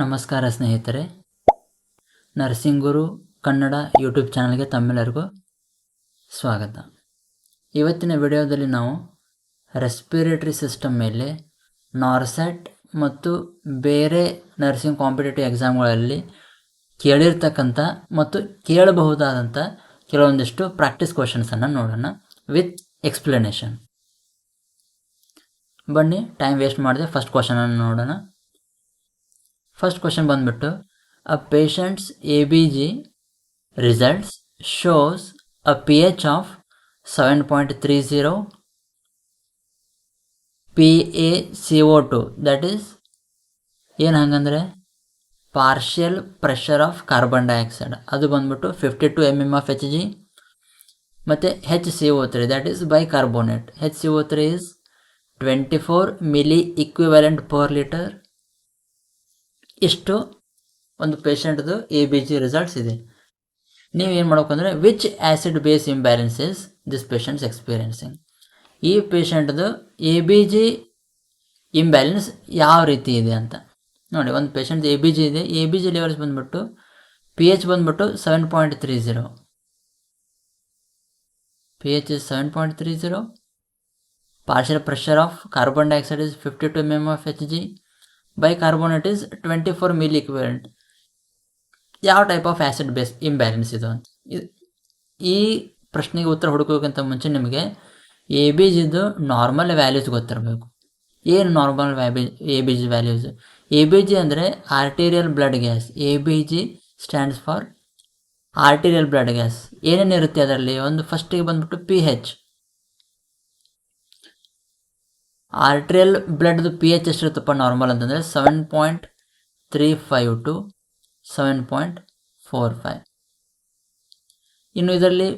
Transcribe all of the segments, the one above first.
ನಮಸ್ಕಾರ ಸ್ನೇಹಿತರೆ. Nursing Guru Kannada YouTube ಚಾನಲ್ಗೆ ತಮ್ಮೆಲ್ಲರಿಗೂ ಸ್ವಾಗತ. ಇವತ್ತಿನ ವಿಡಿಯೋದಲ್ಲಿ ನಾವು ರೆಸ್ಪಿರೇಟರಿ ಸಿಸ್ಟಮ್ ಮೇಲೆ ನಾರ್ಸೆಟ್ ಮತ್ತು ಬೇರೆ ನರ್ಸಿಂಗ್ ಕಾಂಪಿಟೇಟಿವ್ ಎಕ್ಸಾಮ್ಗಳಲ್ಲಿ ಕೇಳಿರ್ತಕ್ಕಂಥ ಮತ್ತು ಕೇಳಬಹುದಾದಂಥ ಕೆಲವೊಂದಿಷ್ಟು ಪ್ರಾಕ್ಟೀಸ್ ಕ್ವಶನ್ಸನ್ನು ನೋಡೋಣ ವಿತ್ ಎಕ್ಸ್ಪ್ಲನೇಷನ್ ಬನ್ನಿ ಟೈಮ್ ವೇಸ್ಟ್ ಮಾಡಿದೆ ಫಸ್ಟ್ ಕ್ವಶನನ್ನು ನೋಡೋಣ. ಫಸ್ಟ್ ಕ್ವಶನ್ ಬಂದ್ಬಿಟ್ಟು a patients A B G results shows a P H of seven point three zero P A C O two that is ಏನು ಹಂಗಂದರೆ partial pressure of carbon dioxide ಅದು ಬಂದ್ಬಿಟ್ಟು fifty two M M of H G ಮತ್ತು H C O three that is bicarbonate H C O three is twenty four milliequivalent per litre ಇಷ್ಟು ಒಂದು ಪೇಷಂಟ್ದು A B G results ಇದೆ. ನೀವು ಏನು ಮಾಡಬೇಕು ಅಂದರೆ which acid base imbalances this patients experiencing ಈ ಪೇಷಂಟ್ದು ಎ ಬಿ ಜಿ ಇಂಬ್ಯಾಲೆನ್ಸ್ ಯಾವ ರೀತಿ ಇದೆ ಅಂತ. ನೋಡಿ, ಒಂದು ಪೇಷಂಟ್ ಎ ಬಿ ಜಿ ಇದೆ. ಎ ಬಿ ಜಿ ಲೆವೆಲ್ಸ್ ಬಂದ್ಬಿಟ್ಟು ಪಿ ಎಚ್ ಬಂದ್ಬಿಟ್ಟು seven point three zero P H is seven point three zero partial pressure of carbon dioxide is fifty two M M of H G bicarbonate is twenty four milliequivalent ಯಾವ type of acid base imbalance ಇದು ಅಂತ. ಈ ಪ್ರಶ್ನೆಗೆ ಉತ್ತರ ಹುಡುಕೋಕ್ಕಿಂತ ಮುಂಚೆ ನಿಮಗೆ A B ಜಿದು ನಾರ್ಮಲ್ ವ್ಯಾಲ್ಯೂಸ್ ಗೊತ್ತಿರಬೇಕು. ಏನು normal ವ್ಯಾಬಿ A B G values A B G ಅಂದರೆ arterial blood gas A B G stands for arterial blood gas ಏನೇನಿರುತ್ತೆ ಅದರಲ್ಲಿ? ಒಂದು ಫಸ್ಟಿಗೆ ಬಂದ್ಬಿಟ್ಟು ಪಿ ಹೆಚ್ ಆರ್ಟ್ರಿಯಲ್ ಬ್ಲಡ್ದು ಪಿ ಎಚ್ ಎಷ್ಟಿರುತ್ತಪ್ಪ ನಾರ್ಮಲ್ ಅಂತಂದರೆ seven point three five to seven point four five ಇನ್ನು ಇದರಲ್ಲಿ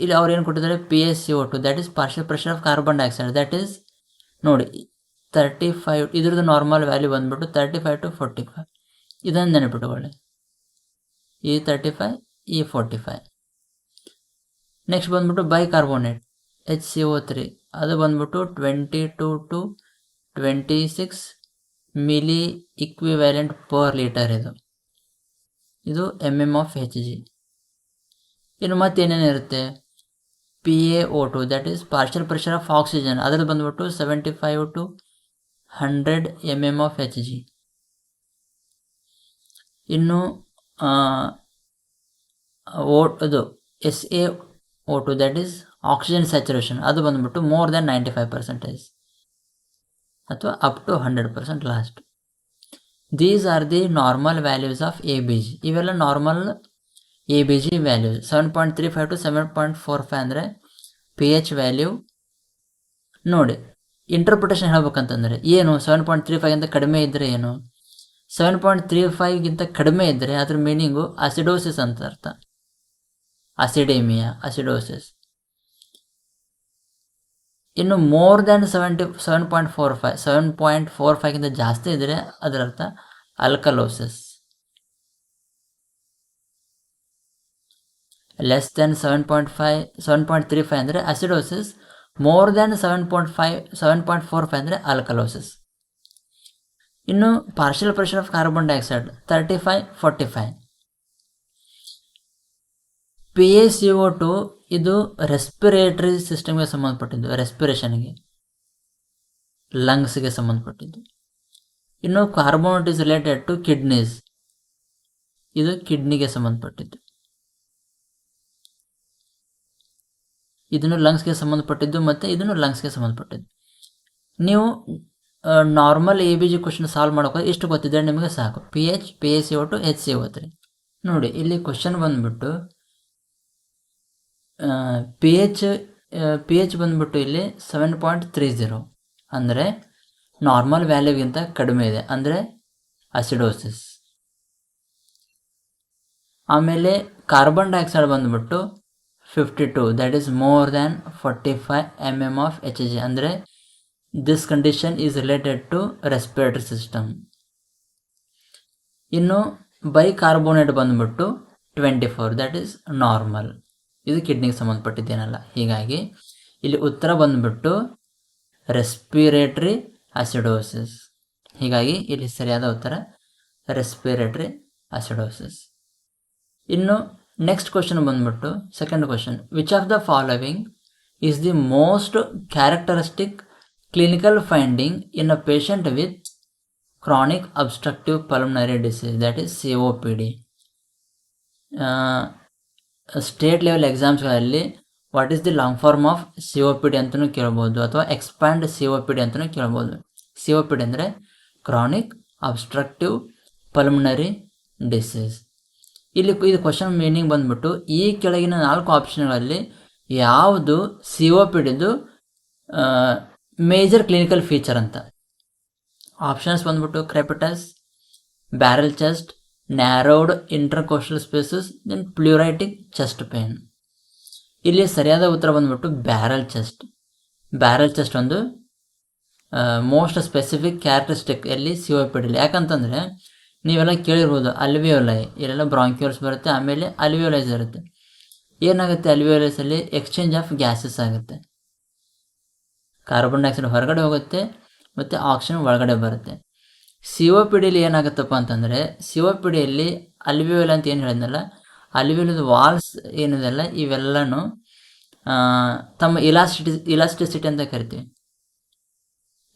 ಇಲ್ಲಿ ಅವ್ರು ಏನು ಕೊಟ್ಟಿದ್ದಾರೆ? P S C O two that is partial pressure of carbon dioxide that is ನೋಡಿ ತರ್ಟಿ ಫೈವ್ ಇದ್ರದ್ದು ನಾರ್ಮಲ್ ವ್ಯಾಲ್ಯೂ ಬಂದ್ಬಿಟ್ಟು thirty five to forty five ಇದನ್ನು ನೆನಪಿಟ್ಕೊಳ್ಳಿ. ಈ ತರ್ಟಿ ಫೈವ್ ಈ ಫೋರ್ಟಿ ಫೈವ್ ನೆಕ್ಸ್ಟ್ ಬಂದ್ಬಿಟ್ಟು bicarbonate H C O three ಅದು ಬಂದ್ಬಿಟ್ಟು twenty two to twenty six milliequivalent per litre ಇದು. ಇದು M M of H G ಇನ್ನು ಮತ್ತೇನೇನಿರುತ್ತೆ P A O two that is partial pressure of oxygen ಅದರಲ್ಲಿ ಬಂದ್ಬಿಟ್ಟು seventy five to hundred M M of H G ಇನ್ನು ಓ ಅದು S A O two that is oxygen saturation ಅದು ಬಂದ್ಬಿಟ್ಟು more than ninety five percentage ಅಥವಾ up to hundred percent last these are the normal values of A B G ಇವೆಲ್ಲ normal A B G values seven point three five to seven point four five ಅಂದರೆ P H value ನೋಡಿ. Interpretation ಹೇಳ್ಬೇಕಂತಂದರೆ ಏನು? Seven point three ಫೈವ್ಗಿಂತ ಕಡಿಮೆ ಇದ್ದರೆ ಏನು? Seven point three ಫೈವ್ಗಿಂತ ಕಡಿಮೆ ಇದ್ದರೆ ಅದ್ರ ಮೀನಿಂಗು ಅಸಿಡೋಸಿಸ್ ಅಂತ ಅರ್ಥ. ಅಸಿಡೇಮಿಯಾ ಅಸಿಡೋಸಿಸ್ ಇನ್ನು more than seventy seven point four five seven point four ಫೈವ್ಗಿಂತ ಜಾಸ್ತಿ ಇದ್ದರೆ ಅದರರ್ಥ alkalosis less than seven point five seven point three five ಅಂದರೆ acidosis more than seven point five seven point four five ಅಂದರೆ alkalosis ಇನ್ನು partial pressure of carbon dioxide thirty five forty five P A C O two ಇದು respiratory ಸಿಸ್ಟಮ್ಗೆ ಸಂಬಂಧಪಟ್ಟಿದ್ದು ರೆಸ್ಪಿರೇಷನ್ಗೆ ಲಂಗ್ಸ್ಗೆ ಸಂಬಂಧಪಟ್ಟಿದ್ದು. ಇನ್ನು carbonate is related to kidneys ಇದು ಕಿಡ್ನಿಗೆ ಸಂಬಂಧಪಟ್ಟಿದ್ದು. ಇದನ್ನು ಲಂಗ್ಸ್ಗೆ ಸಂಬಂಧಪಟ್ಟಿದ್ದು ಮತ್ತು ಇದನ್ನು ಲಂಗ್ಸ್ಗೆ ಸಂಬಂಧಪಟ್ಟಿದ್ದು. ನೀವು normal A B G question solve ಮಾಡೋಕೆ ಇಷ್ಟು ಗೊತ್ತಿದ್ದರೆ ನಿಮಗೆ ಸಾಕು. P H P S C ಒಟ್ಟು H C O three three ನೋಡಿ, ಇಲ್ಲಿ ಕ್ವಶನ್ ಬಂದ್ಬಿಟ್ಟು ಪಿ ಎಚ್ ಪಿ ಎಚ್ ಬಂದ್ಬಿಟ್ಟು ಇಲ್ಲಿ ಸೆವೆನ್ ಪಾಯಿಂಟ್ ತ್ರೀ ಝೀರೋ ಅಂದರೆ ನಾರ್ಮಲ್ ವ್ಯಾಲ್ಯೂಗಿಂತ ಕಡಿಮೆ ಇದೆ, ಅಂದರೆ ಅಸಿಡೋಸಿಸ್ ಆಮೇಲೆ ಕಾರ್ಬನ್ ಡೈಆಕ್ಸೈಡ್ ಬಂದುಬಿಟ್ಟು fifty two that is more than forty five M M of H G ಅಂದರೆ this condition is related to respiratory system ಇನ್ನು ಬೈಕಾರ್ಬೋನೇಟ್ ಬಂದ್ಬಿಟ್ಟು twenty four that is normal ಇದು ಕಿಡ್ನಿಗೆ ಸಂಬಂಧಪಟ್ಟಿದ್ದೇನಲ್ಲ. ಹೀಗಾಗಿ ಇಲ್ಲಿ ಉತ್ತರ ಬಂದ್ಬಿಟ್ಟು ರೆಸ್ಪಿರೇಟ್ರಿ ಅಸಿಡೋಸಿಸ್ ಹೀಗಾಗಿ ಇಲ್ಲಿ ಸರಿಯಾದ ಉತ್ತರ ರೆಸ್ಪಿರೇಟ್ರಿ ಅಸಿಡೋಸಿಸ್ ಇನ್ನು ನೆಕ್ಸ್ಟ್ ಕ್ವಶನ್ ಬಂದ್ಬಿಟ್ಟು second question which of the following is the most characteristic clinical finding in a patient with chronic obstructive pulmonary disease that is C O P D state level ಎಕ್ಸಾಮ್ಸ್ಗಳಲ್ಲಿ what is the long form of C O P D ಅಂತಲೂ ಕೇಳ್ಬೋದು, ಅಥವಾ expand C O P D ಅಂತಲೂ ಕೇಳ್ಬೋದು. C O P D ಅಂದರೆ chronic obstructive pulmonary disease ಇಲ್ಲಿ ಇದು question meaning ಬಂದ್ಬಿಟ್ಟು, ಈ ಕೆಳಗಿನ ನಾಲ್ಕು ಆಪ್ಷನ್ಗಳಲ್ಲಿ ಯಾವುದು ಸಿ ಒ ಪಿ ಡಿದು ಮೇಜರ್ ಕ್ಲಿನಿಕಲ್ ಫೀಚರ್ ಅಂತ. ಆಪ್ಷನ್ಸ್ ಬಂದ್ಬಿಟ್ಟು crepitus barrel chest narrowed intercostal spaces then pleuritic chest pain ಇಲ್ಲಿ ಸರಿಯಾದ ಉತ್ತರ ಬಂದ್ಬಿಟ್ಟು ಬ್ಯಾರಲ್ ಚೆಸ್ಟ್ ಬ್ಯಾರಲ್ ಚೆಸ್ಟ್ ಒಂದು ಮೋಸ್ಟ್ ಸ್ಪೆಸಿಫಿಕ್ ಕ್ಯಾರೆಕ್ಟರಿಸ್ಟಿಕ್ ಎಲ್ಲಿ ಸಿ ಒ ಪಿ ಡಿಲಿ ಯಾಕಂತಂದರೆ, ನೀವೆಲ್ಲ ಕೇಳಿರ್ಬೋದು ಅಲ್ವಿಯೋಲೈ ಇಲ್ಲೆಲ್ಲ ಬ್ರಾಂಕ್ಯೂಲ್ಸ್ ಬರುತ್ತೆ, ಆಮೇಲೆ ಅಲ್ವಿಯೋಲೈಸ್ ಇರುತ್ತೆ. ಏನಾಗುತ್ತೆ ಅಲ್ವಿಯೋಲೈಸಲ್ಲಿ ಎಕ್ಸ್ಚೇಂಜ್ ಆಫ್ ಗ್ಯಾಸಸ್ ಆಗುತ್ತೆ. ಕಾರ್ಬನ್ ಡೈಆಕ್ಸೈಡ್ ಹೊರಗಡೆ ಹೋಗುತ್ತೆ, ಮತ್ತು ಆಕ್ಸಿಜನ್ ಒಳಗಡೆ ಬರುತ್ತೆ. ಸಿ ಒ ಪಿ ಡಿಲಿ ಏನಾಗುತ್ತಪ್ಪ ಅಂತಂದರೆ ಸಿ ಒ ಪಿ ಡಿಯಲ್ಲಿ ಅಂತ ಏನು ಹೇಳಿದ್ನಲ್ಲ ಅಲ್ವಿಯೋಲದ ವಾಲ್ಸ್ ಏನಿದೆಲ್ಲ, ಇವೆಲ್ಲನೂ ತಮ್ಮ ಇಲಾಸ್ಟಿಟಿ ಇಲಾಸ್ಟಿಸಿಟಿ ಅಂತ ಕರಿತೀವಿ.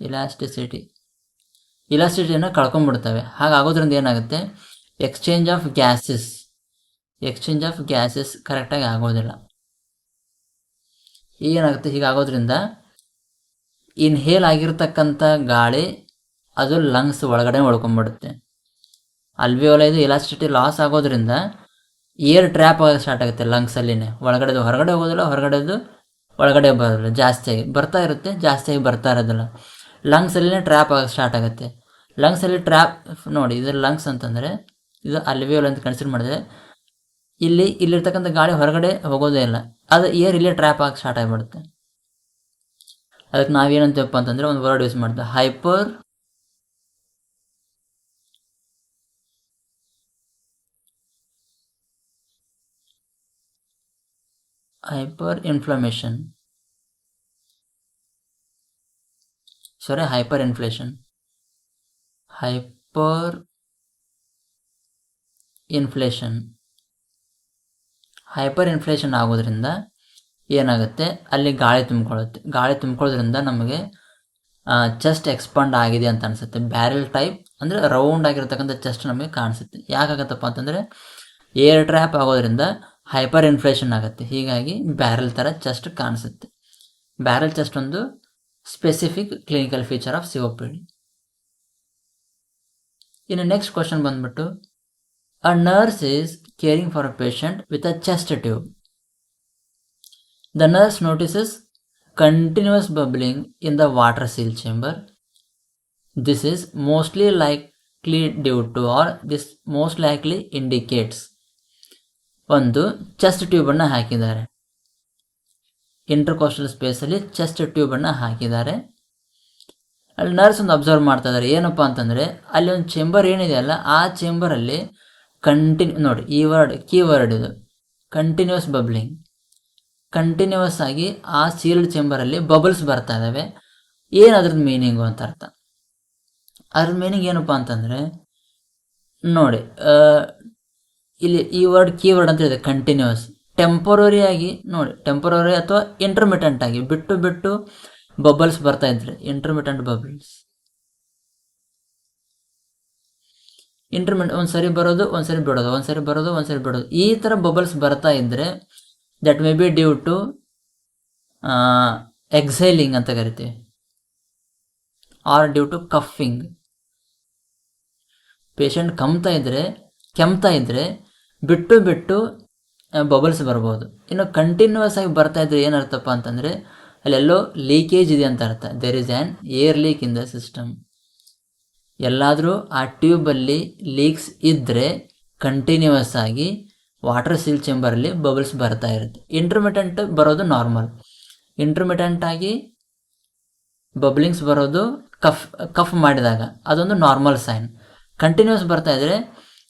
ಇಲಾಸ್ಟಿಸಿಟಿ ಇಲಾಸ್ಟಿಸಿಟಿಯನ್ನು ಕಳ್ಕೊಂಡ್ಬಿಡ್ತವೆ ಹಾಗಾಗೋದ್ರಿಂದ ಏನಾಗುತ್ತೆ? Exchange of gases exchange of gases ಕರೆಕ್ಟಾಗಿ ಆಗೋದಿಲ್ಲ. ಏನಾಗುತ್ತೆ ಹೀಗಾಗೋದ್ರಿಂದ ಇನ್ಹೇಲ್ ಆಗಿರ್ತಕ್ಕಂಥ ಗಾಳಿ ಅದು ಲಂಗ್ಸ್ ಒಳಗಡೆ ಒಳ್ಕೊಂಬಿಡುತ್ತೆ ಅಲ್ವಿಯೋಲೈದು ಎಲಾಸ್ಟಿಟಿ ಲಾಸ್ ಆಗೋದ್ರಿಂದ ಏರ್ ಟ್ರ್ಯಾಪ್ ಆಗೋಕ್ಕೆ ಸ್ಟಾರ್ಟ್ ಆಗುತ್ತೆ ಲಂಗ್ಸಲ್ಲಿನೇ ಒಳಗಡೆದು ಹೊರಗಡೆ ಹೋಗೋದಿಲ್ಲ, ಹೊರಗಡೆದು ಒಳಗಡೆ ಬರೋದಿಲ್ಲ. ಜಾಸ್ತಿಯಾಗಿ ಬರ್ತಾ ಇರುತ್ತೆ, ಜಾಸ್ತಿಯಾಗಿ ಬರ್ತಾ ಇರೋದಿಲ್ಲ. ಲಂಗ್ಸಲ್ಲಿನೇ ಟ್ರ್ಯಾಪ್ ಆಗೋಕ್ಕೆ ಸ್ಟಾರ್ಟ್ ಆಗುತ್ತೆ. ಲಂಗ್ಸಲ್ಲಿ ಟ್ರ್ಯಾಪ್ ನೋಡಿ, ಇದು ಲಂಗ್ಸ್ ಅಂತಂದರೆ ಇದು ಅಲ್ವಿಯೋಲ್ ಅಂತ ಕನ್ಸಿಡರ್ ಮಾಡಿದ್ರೆ ಇಲ್ಲಿ, ಇಲ್ಲಿರ್ತಕ್ಕಂಥ ಗಾಳಿ ಹೊರಗಡೆ ಹೋಗೋದೇ ಇಲ್ಲ. ಅದು ಏರ್ ಇಲ್ಲೇ ಟ್ರ್ಯಾಪ್ ಆಗಿ ಸ್ಟಾರ್ಟ್ ಆಗಿಬಿಡುತ್ತೆ. ಅದಕ್ಕೆ ನಾವೇನಂತೀವಪ್ಪ ಅಂತಂದರೆ ಒಂದು ವರ್ಡ್ ಯೂಸ್ ಮಾಡ್ತೇವೆ hyper hyperinflammation sorry hyperinflation hyperinflation hyperinflation ಆಗೋದ್ರಿಂದ ಏನಾಗುತ್ತೆ? ಅಲ್ಲಿ ಗಾಳಿ ತುಂಬಿಕೊಳ್ಳುತ್ತೆ. ಗಾಳಿ ತುಂಬಿಕೊಳ್ಳೋದ್ರಿಂದ ನಮಗೆ ಚೆಸ್ಟ್ ಎಕ್ಸ್ಪಾಂಡ್ ಆಗಿದೆ ಅಂತ ಅನಿಸುತ್ತೆ. ಬ್ಯಾರೆಲ್ ಟೈಪ್ ಅಂದರೆ ರೌಂಡ್ ಆಗಿರತಕ್ಕಂಥ ಚೆಸ್ಟ್ ನಮಗೆ ಕಾಣಿಸುತ್ತೆ. ಯಾಕಾಗತ್ತಪ್ಪ ಅಂತಂದರೆ ಏರ್ ಟ್ರ್ಯಾಪ್ ಆಗೋದ್ರಿಂದ ಹೈಪರ್ ಇನ್ಫ್ಲೇಷನ್ ಆಗುತ್ತೆ. ಹೀಗಾಗಿ ಬ್ಯಾರಲ್ ಥರ ಚೆಸ್ಟ್ ಕಾಣಿಸುತ್ತೆ. ಬ್ಯಾರಲ್ ಚೆಸ್ಟ್ ಒಂದು specific clinical feature of COPD ಇನ್ನು ನೆಕ್ಸ್ಟ್ ಕ್ವಶನ್ ಬಂದ್ಬಿಟ್ಟು a nurse is caring for a patient with a chest tube the nurse notices continuous bubbling in the water seal chamber this is mostly likely due to or this most likely indicates ಒಂದು chest ಟ್ಯೂಬನ್ನು ಹಾಕಿದ್ದಾರೆ. Intercostal ಸ್ಪೇಸಲ್ಲಿ chest ಟ್ಯೂಬನ್ನು ಹಾಕಿದ್ದಾರೆ. ಅಲ್ಲಿ nurse ಒಂದು observe ಮಾಡ್ತಾ ಇದ್ದಾರೆ. ಏನಪ್ಪ ಅಂತಂದರೆ, ಅಲ್ಲಿ ಒಂದು ಚೇಂಬರ್ ಏನಿದೆಯಲ್ಲ ಆ ಚೇಂಬರಲ್ಲಿ ಕಂಟಿನ್ಯೂ ನೋಡಿ, ಈ ವರ್ಡ್ ಕೀ ವರ್ಡ್ ಇದು. ಕಂಟಿನ್ಯೂಸ್ ಬಬ್ಲಿಂಗ್ ಕಂಟಿನ್ಯೂಸ್ ಆಗಿ ಆ ಸೀಲ್ಡ್ ಚೇಂಬರಲ್ಲಿ ಬಬಲ್ಸ್ ಬರ್ತಾ ಇದ್ದಾವೆ ಏನು ಅದ್ರದ್ದು ಮೀನಿಂಗು ಅಂತ ಅರ್ಥ? ಅದ್ರ ಮೀನಿಂಗ್ ಏನಪ್ಪ ಅಂತಂದರೆ, ನೋಡಿ ಇಲ್ಲಿ ಈ ವರ್ಡ್ ಕೀವರ್ಡ್ ಅಂತ ಇದೆ ಕಂಟಿನ್ಯೂಸ್ ಟೆಂಪರರಿ ಆಗಿ, ನೋಡಿ ಟೆಂಪರರಿ ಅಥವಾ ಇಂಟರ್ಮಿಟೆಂಟ್ ಆಗಿ, ಬಿಟ್ಟು ಬಿಟ್ಟು ಬಬಲ್ಸ್ ಬರ್ತಾ ಇದ್ರೆ ಇಂಟರ್ಮಿಟೆಂಟ್ ಬಬಲ್ಸ್ ಇಂಟರ್ಮಿಟ್ ಒಂದ್ಸರಿ ಬರೋದು, ಒಂದ್ಸರಿ ಬಿಡೋದು, ಒಂದ್ಸರಿ ಬರೋದು, ಒಂದ್ಸರಿ ಬಿಡೋದು. ಈ ಥರ ಬಬಲ್ಸ್ ಬರ್ತಾ ಇದ್ದರೆ that may be due to exhaling ಅಂತ ಕರಿತೀವಿ. Or due to coughing patient ಕಮ್ತಾ ಇದ್ದರೆ ಕೆಮ್ತಾ ಇದ್ದರೆ ಬಿಟ್ಟು ಬಿಟ್ಟು ಬಬಲ್ಸ್ ಬರ್ಬೋದು. ಇನ್ನು ಕಂಟಿನ್ಯೂಸ್ ಆಗಿ ಬರ್ತಾ ಇದ್ರೆ ಏನರ್ಥಪ್ಪ ಅಂತಂದರೆ, ಅಲ್ಲೆಲ್ಲೋ ಲೀಕೇಜ್ ಇದೆ ಅಂತ ಅರ್ಥ. There is an air leak in the system ಎಲ್ಲಾದರೂ ಆ ಟ್ಯೂಬಲ್ಲಿ ಲೀಕ್ಸ್ ಇದ್ದರೆ ಕಂಟಿನ್ಯೂಸ್ ಆಗಿ ವಾಟರ್ ಸೀಲ್ ಚೇಂಬರಲ್ಲಿ ಬಬಲ್ಸ್ ಬರ್ತಾ ಇರುತ್ತೆ. ಇಂಟರ್ಮಿಟೆಂಟ್ ಬರೋದು ನಾರ್ಮಲ್ ಇಂಟರ್ಮಿಟೆಂಟ್ ಆಗಿ ಬಬ್ಲಿಂಗ್ಸ್ ಬರೋದು ಕಫ್ ಕಫ್ ಮಾಡಿದಾಗ. ಅದೊಂದು ನಾರ್ಮಲ್ ಸೈನ್ ಕಂಟಿನ್ಯೂಸ್ ಬರ್ತಾ ಇದ್ರೆ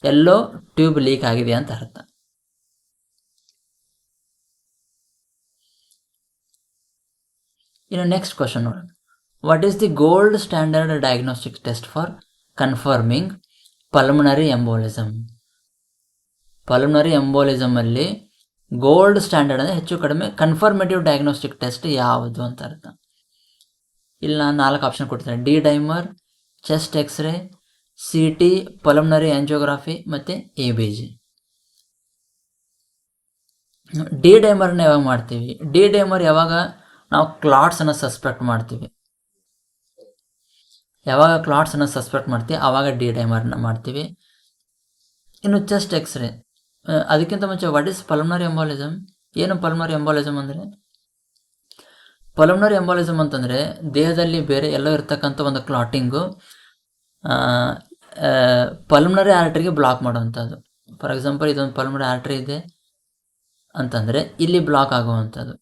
ಎಲ್ಲೋ ಟ್ಯೂಬ್ ಲೀಕ್ ಆಗಿದೆ ಅಂತ ಅರ್ಥ. ಇನ್ನು ನೆಕ್ಸ್ಟ್ ಕ್ವಶನ್ ನೋಡೋಣ. What is the gold standard diagnostic test for confirming pulmonary embolism pulmonary ಎಂಬೋಲಿಸಮಲ್ಲಿ gold standard ಅಂದರೆ ಹೆಚ್ಚು ಕಡಿಮೆ ಕನ್ಫರ್ಮೇಟಿವ್ ಡಯಾಗ್ನೋಸ್ಟಿಕ್ ಟೆಸ್ಟ್ ಯಾವುದು ಅಂತ ಅರ್ಥ. ಇಲ್ಲಿ ನಾನು ನಾಲ್ಕು ಆಪ್ಷನ್ ಕೊಡ್ತೇನೆ. D dimer chest X ray C T pulmonary angiography ಮತ್ತು ಎ ಬಿ ಜಿ ಡಿ ಡೈಮರ್ನ ಯಾವಾಗ ಮಾಡ್ತೀವಿ? ಡಿ ಡೈಮರ್ ಯಾವಾಗ ನಾವು ಕ್ಲಾಟ್ಸನ್ನು ಸಸ್ಪೆಕ್ಟ್ ಮಾಡ್ತೀವಿ? ಯಾವಾಗ ಕ್ಲಾಟ್ಸನ್ನು ಸಸ್ಪೆಕ್ಟ್ ಮಾಡ್ತೀವಿ? ಆವಾಗ ಡಿ ಡೈಮರ್ನ ಮಾಡ್ತೀವಿ. ಇನ್ನು ಚೆಸ್ಟ್ ಎಕ್ಸ್ರೇ ಅದಕ್ಕಿಂತ ಮುಂಚೆ ವಾಟ್ ಇಸ್ ಪಲ್ಮನರಿ ಎಂಬಾಲಿಸಮ್ ಏನು ಪಲ್ಮನರಿ ಎಂಬಾಲಿಸಮ್ ಅಂದರೆ? ಪಲ್ಮನರಿ ಎಂಬಾಲಿಸಮ್ ಅಂತಂದರೆ ದೇಹದಲ್ಲಿ ಬೇರೆ ಎಲ್ಲೋ ಇರ್ತಕ್ಕಂಥ ಒಂದು ಕ್ಲಾಟಿಂಗು ಪಲ್ಮನರಿ ಆರ್ಟ್ರಿಗೆ ಬ್ಲಾಕ್ ಮಾಡುವಂಥದ್ದು. ಫಾರ್ ಎಕ್ಸಾಂಪಲ್ ಇದೊಂದು ಪಲ್ಮನರಿ ಆರ್ಟ್ರಿ ಇದೆ ಅಂತಂದರೆ ಇಲ್ಲಿ ಬ್ಲಾಕ್ ಆಗುವಂಥದ್ದು.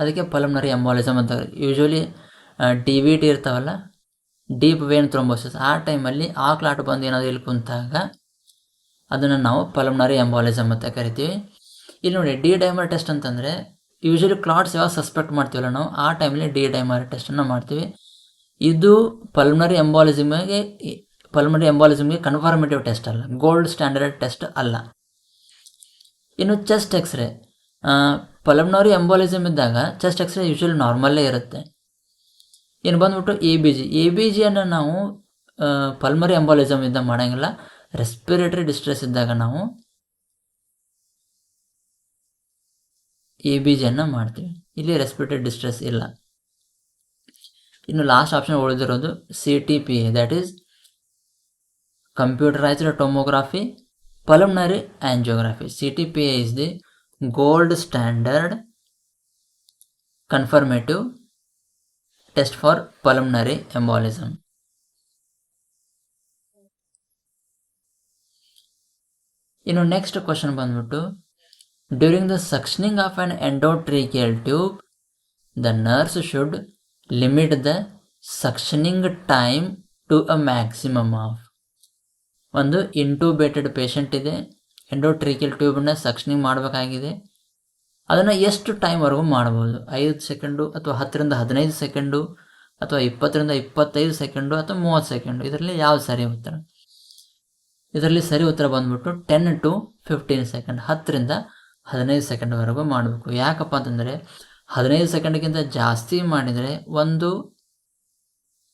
ಅದಕ್ಕೆ ಪಲ್ಮನರಿ ಎಂಬಾಲಿಸಮ್ ಅಂತ ಯೂಶ್ವಲಿ ಡಿ ವಿ ಟಿ ಇರ್ತಾವಲ್ಲ ಡೀಪ್ ವೇನ್ ಥ್ರೋಂಬೋಸಿಸ್ ಆ ಟೈಮಲ್ಲಿ ಆ ಕ್ಲಾಟ್ ಬಂದು ಏನಾದರೂ ಇಲ್ಲಿ ಕುಂತಾಗ ಅದನ್ನು ನಾವು ಪಲ್ಮನರಿ ಎಂಬಾಲಿಸಮ್ ಅಂತ ಕರಿತೀವಿ. ಇಲ್ಲಿ ನೋಡಿ ಡಿ ಡೈಮರ್ ಟೆಸ್ಟ್ ಅಂತಂದರೆ ಯೂಶ್ವಲಿ ಕ್ಲಾಟ್ಸ್ ಯಾವಾಗ ಸಸ್ಪೆಕ್ಟ್ ಮಾಡ್ತೀವಲ್ಲ ನಾವು, ಆ ಟೈಮಲ್ಲಿ ಡಿ ಡೈಮರ್ ಟೆಸ್ಟನ್ನು ಮಾಡ್ತೀವಿ. ಇದು ಪಲ್ಮನರಿ ಎಂಬಾಲಿಸಮ್ಗೆ ಪಲ್ಮನರಿ ಎಂಬಾಲಿಸಮ್ಗೆ ಕನ್ಫರ್ಮೇಟಿವ್ ಟೆಸ್ಟ್ ಅಲ್ಲ ಗೋಲ್ಡ್ ಸ್ಟ್ಯಾಂಡರ್ಡ್ ಟೆಸ್ಟ್ ಅಲ್ಲ. ಇನ್ನು chest X ray pulmonary embolism ಇದ್ದಾಗ ಚೆಸ್ಟ್ ಎಕ್ಸ್ರೇ ಯೂಶ್ವಲಿ ನಾರ್ಮಲ್ಲೇ ಇರುತ್ತೆ. ಇನ್ನು ಬಂದ್ಬಿಟ್ಟು A B G A B ಜಿಯನ್ನು ನಾವು ಪಲ್ಮರಿ ಎಂಬಾಲಿಸಮ್ ಇದ್ದಾಗ ಮಾಡೋಂಗಿಲ್ಲ ರೆಸ್ಪಿರೇಟರಿ ಡಿಸ್ಟ್ರೆಸ್ ಇದ್ದಾಗ ನಾವು ಎ ಬಿ ಜಿಯನ್ನು ಮಾಡ್ತೀವಿ. ಇಲ್ಲಿ ರೆಸ್ಪಿರೇಟರಿ ಡಿಸ್ಟ್ರೆಸ್ ಇಲ್ಲ. ಇನ್ನು ಲಾಸ್ಟ್ ಆಪ್ಷನ್ ಉಳಿದಿರೋದು C T P that is computerized tomography pulmonary angiography C T P is the gold standard confirmative test for pulmonary embolism ಇನ್ನು ನೆಕ್ಸ್ಟ್ ಕ್ವಶನ್ ಬಂದ್ಬಿಟ್ಟು during the suctioning of on endotracheal tube the nurse should limit the suctioning time to a maximum of ಒಂದು intubated patient ಇದೆ. ಎಂಡೋಟ್ರಿಕಲ್ ಟ್ಯೂಬನ್ನ ಸಕ್ಷನಿಂಗ್ ಮಾಡಬೇಕಾಗಿದೆ. ಅದನ್ನು ಎಷ್ಟು ಟೈಮ್ವರೆಗೂ ಮಾಡ್ಬೋದು ಐದು second ಅಥವಾ ಹತ್ತರಿಂದ ಹದಿನೈದು ಸೆಕೆಂಡು ಅಥವಾ ಇಪ್ಪತ್ತರಿಂದ ಇಪ್ಪತ್ತೈದು ಸೆಕೆಂಡು ಅಥವಾ ಮೂವತ್ತು ಸೆಕೆಂಡು ಇದರಲ್ಲಿ ಯಾವ್ದು ಸರಿ ಉತ್ತರ? ಇದರಲ್ಲಿ ಸರಿ ಉತ್ತರ ಬಂದ್ಬಿಟ್ಟು ಟೆನ್ ಟು ಫಿಫ್ಟೀನ್ ಸೆಕೆಂಡ್ ಹತ್ತರಿಂದ ಹದಿನೈದು ಸೆಕೆಂಡ್ವರೆಗೂ ಮಾಡಬೇಕು. ಯಾಕಪ್ಪ ಅಂತಂದರೆ ಹದಿನೈದು ಸೆಕೆಂಡ್ಗಿಂತ ಜಾಸ್ತಿ ಮಾಡಿದರೆ ಒಂದು,